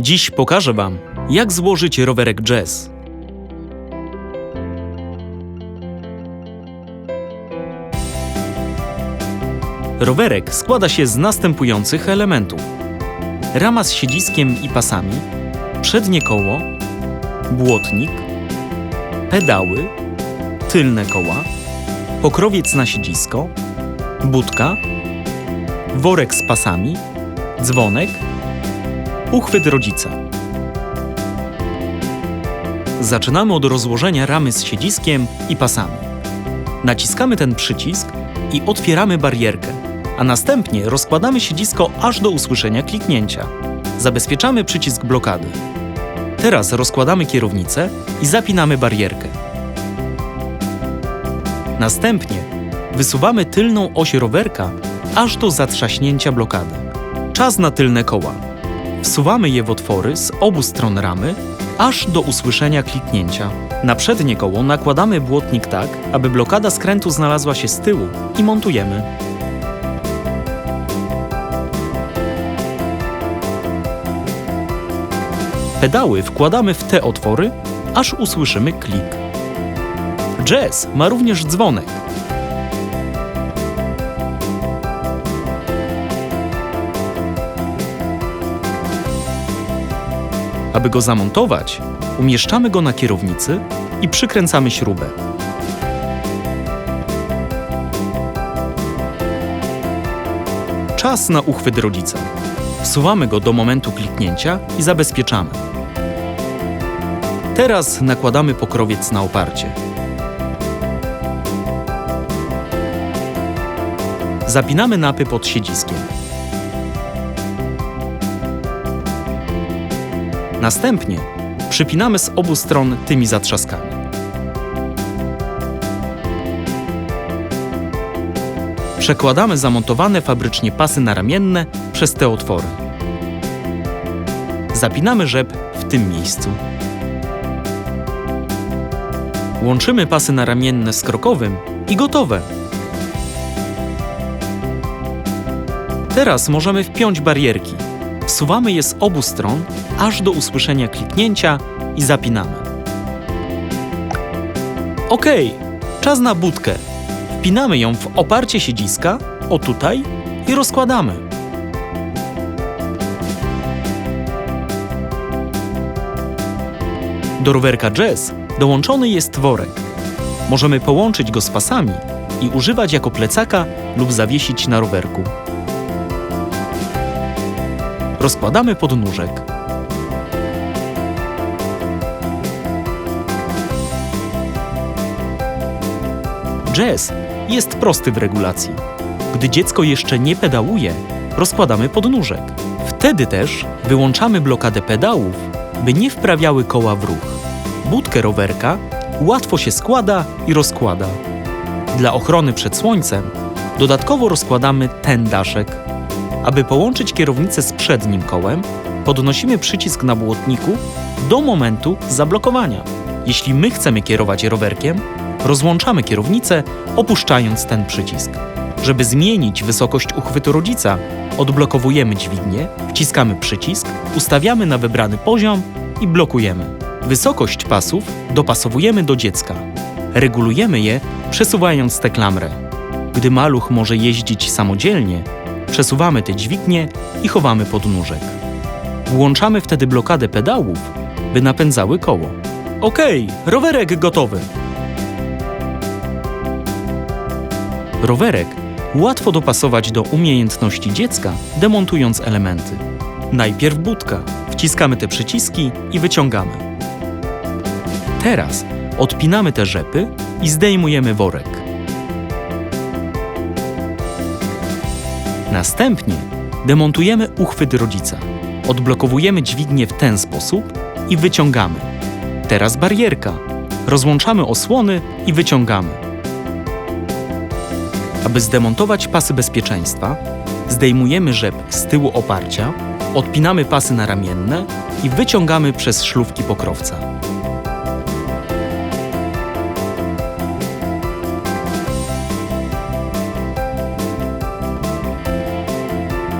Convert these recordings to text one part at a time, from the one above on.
Dziś pokażę Wam, jak złożyć rowerek jazz. Rowerek składa się z następujących elementów: rama z siedziskiem i pasami, przednie koło, błotnik, pedały, tylne koła, pokrowiec na siedzisko, budka, worek z pasami, dzwonek, uchwyt rodzica. Zaczynamy od rozłożenia ramy z siedziskiem i pasami. Naciskamy ten przycisk i otwieramy barierkę, a następnie rozkładamy siedzisko aż do usłyszenia kliknięcia. Zabezpieczamy przycisk blokady. Teraz rozkładamy kierownicę i zapinamy barierkę. Następnie wysuwamy tylną oś rowerka aż do zatrzaśnięcia blokady. Czas na tylne koła. Wsuwamy je w otwory z obu stron ramy aż do usłyszenia kliknięcia. Na przednie koło nakładamy błotnik tak, aby blokada skrętu znalazła się z tyłu i montujemy. Pedały wkładamy w te otwory, aż usłyszymy klik. Jazz ma również dzwonek. Aby go zamontować, umieszczamy go na kierownicy i przykręcamy śrubę. Czas na uchwyt rodzica. Wsuwamy go do momentu kliknięcia i zabezpieczamy. Teraz nakładamy pokrowiec na oparcie. Zapinamy napy pod siedziskiem. Następnie przypinamy z obu stron tymi zatrzaskami. Przekładamy zamontowane fabrycznie pasy naramienne przez te otwory. Zapinamy rzep w tym miejscu. Łączymy pasy naramienne z krokowym i gotowe. Teraz możemy wpiąć barierki. Wsuwamy je z obu stron, aż do usłyszenia kliknięcia i zapinamy. OK, czas na budkę. Wpinamy ją w oparcie siedziska, o tutaj, i rozkładamy. Do rowerka jazz dołączony jest worek. Możemy połączyć go z pasami i używać jako plecaka lub zawiesić na rowerku. Rozkładamy podnóżek. Jazz jest prosty w regulacji. Gdy dziecko jeszcze nie pedałuje, rozkładamy podnóżek. Wtedy też wyłączamy blokadę pedałów, by nie wprawiały koła w ruch. Budkę rowerka łatwo się składa i rozkłada. Dla ochrony przed słońcem dodatkowo rozkładamy ten daszek. Aby połączyć kierownicę z przednim kołem, podnosimy przycisk na błotniku do momentu zablokowania. Jeśli my chcemy kierować rowerkiem, rozłączamy kierownicę, opuszczając ten przycisk. Żeby zmienić wysokość uchwytu rodzica, odblokowujemy dźwignię, wciskamy przycisk, ustawiamy na wybrany poziom i blokujemy. Wysokość pasów dopasowujemy do dziecka. Regulujemy je, przesuwając tę klamrę. Gdy maluch może jeździć samodzielnie, przesuwamy te dźwignie i chowamy podnóżek. Włączamy wtedy blokadę pedałów, by napędzały koło. Okej, rowerek gotowy. Rowerek łatwo dopasować do umiejętności dziecka, demontując elementy. Najpierw budka. Wciskamy te przyciski i wyciągamy. Teraz odpinamy te rzepy i zdejmujemy worek. Następnie demontujemy uchwyt rodzica. Odblokowujemy dźwignię w ten sposób i wyciągamy. Teraz barierka. Rozłączamy osłony i wyciągamy. Aby zdemontować pasy bezpieczeństwa, zdejmujemy rzep z tyłu oparcia, odpinamy pasy naramienne i wyciągamy przez szlufki pokrowca.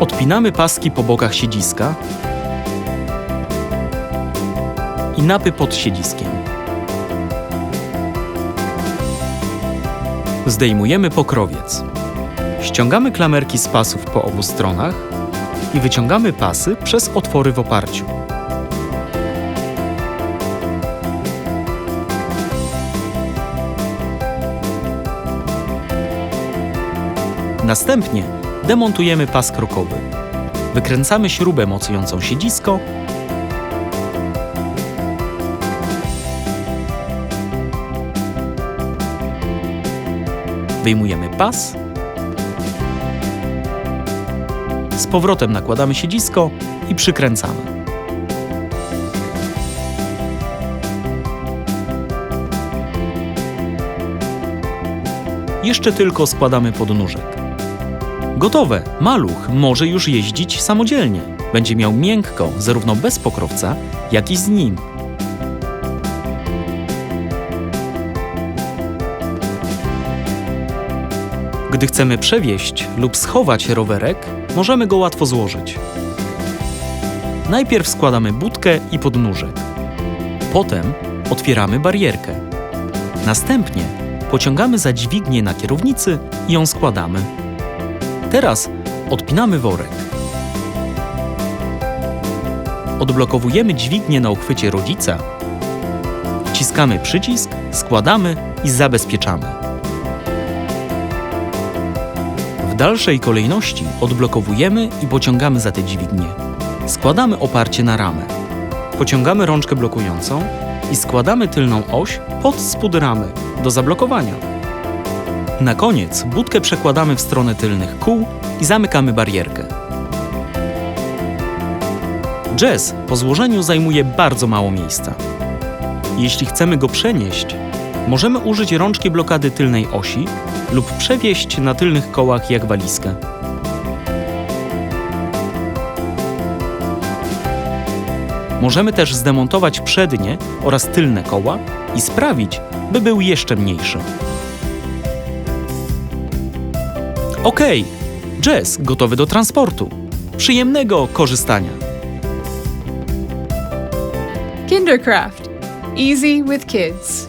Odpinamy paski po bokach siedziska i napy pod siedziskiem. Zdejmujemy pokrowiec. Ściągamy klamerki z pasów po obu stronach i wyciągamy pasy przez otwory w oparciu. Następnie demontujemy pas krokowy. Wykręcamy śrubę mocującą siedzisko Wyjmujemy pas. Z powrotem nakładamy siedzisko i przykręcamy. Jeszcze tylko składamy podnóżek. Gotowe! Maluch może już jeździć samodzielnie. Będzie miał miękko, zarówno bez pokrowca, jak i z nim. Gdy chcemy przewieźć lub schować rowerek, możemy go łatwo złożyć. Najpierw składamy budkę i podnóżek. Potem otwieramy barierkę. Następnie pociągamy za dźwignię na kierownicy i ją składamy. Teraz odpinamy worek. Odblokowujemy dźwignię na uchwycie rodzica. Wciskamy przycisk, składamy i zabezpieczamy. W dalszej kolejności odblokowujemy i pociągamy za te dźwignie. Składamy oparcie na ramę. Pociągamy rączkę blokującą i składamy tylną oś pod spód ramy do zablokowania. Na koniec budkę przekładamy w stronę tylnych kół i zamykamy barierkę. Jazz po złożeniu zajmuje bardzo mało miejsca. Jeśli chcemy go przenieść, możemy użyć rączki blokady tylnej osi lub przewieźć na tylnych kołach jak walizkę. Możemy też zdemontować przednie oraz tylne koła i sprawić, by był jeszcze mniejszy. OK, Jazz gotowy do transportu. Przyjemnego korzystania. Kindercraft. Easy with kids.